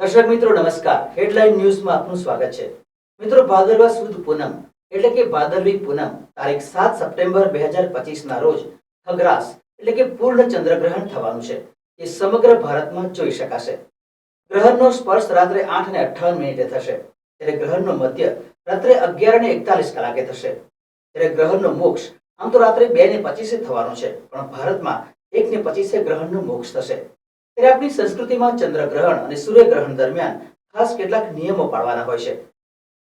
દર્શક મિત્રો, નમસ્કાર. હેડલાઇન ન્યૂઝમાં આપનું સ્વાગત છે. મિત્રો, ભાદરવા સુદ પૂનમ, એટલે કે ભાદરવી પૂનમ, તારીખ સાત સપ્ટેમ્બર બે હજાર પચીસ ના રોજ ખગ્રાસ, એટલે કે પૂર્ણ ચંદ્રગ્રહણ થવાનું છે. એ સમગ્ર ભારતમાં જોઈ શકાશે. ગ્રહણનો સ્પર્શ રાત્રે આઠ ને અઠ્ઠાવન મિનિટે થશે. ત્યારે ગ્રહણનો મધ્ય રાત્રે અગિયાર ને એકતાલીસ કલાકે થશે. ત્યારે ગ્રહણનો મોક્ષ આમ તો રાત્રે બે ને પચીસે થવાનો છે, પણ ભારતમાં એક ને પચીસે ગ્રહણનો મોક્ષ થશે. ત્યારે આપણી સંસ્કૃતિમાં ચંદ્રગ્રહણ અને સૂર્યગ્રહણ દરમિયાન ખાસ કેટલાક નિયમો પાળવાના હોય છે.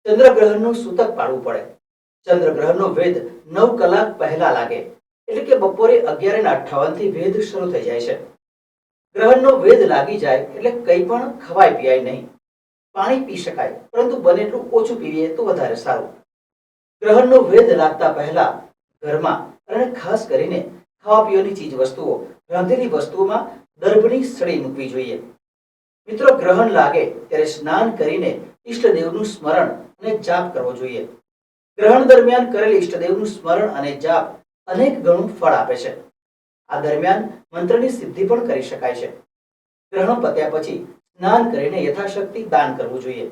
ચંદ્રગ્રહણનું સૂતક પાડવું પડે. ચંદ્રગ્રહણનો વેદ નવ કલાક પહેલા લાગે, એટલે કે બપોરે અગિયાર ને અઠાવનથી વેદ શરૂ થઈ જાય છે. ગ્રહણનો વેદ લાગી જાય, એટલે કંઈ પણ ખવાય પીવાય નહીં. પાણી પી શકાય, પરંતુ બને એટલું ઓછું પીવીએ તો વધારે સારું. ગ્રહણનો વેદ લાગતા પહેલા ઘરમાં અને ખાસ કરીને ખાવા પીવાની ચીજ વસ્તુઓ રાંધેલી વસ્તુઓમાં દર્ભની સ્થળે મૂકવી જોઈએ. મિત્રો, ગ્રહણ લાગે ત્યારે સ્નાન કરીને ઈષ્ટદેવનું સ્મરણ અને જાપ કરવો જોઈએ. ગ્રહણ દરમિયાન કરેલ ઈષ્ટદેવનું સ્મરણ અને જાપ અનેક ગણું ફળ આપે છે. આ દરમિયાન મંત્રની સિદ્ધિ પણ કરી શકાય છે. ગ્રહણ પત્યા પછી સ્નાન કરીને યથાશક્તિ દાન કરવું જોઈએ.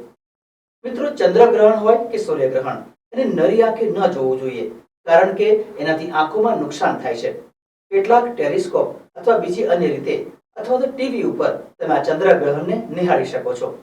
મિત્રો ચંદ્રગ્રહણ હોય કે સૂર્યગ્રહણ એને નરી આંખે ન જોવું જોઈએ, કારણ કે એનાથી આંખોમાં નુકસાન થાય છે. કેટલાક ટેલિસ્કોપ અથવા બીજી અન્ય રીતે અથવા તો ટીવી ઉપર તમે આ ચંદ્રગ્રહણને નિહાળી શકો છો.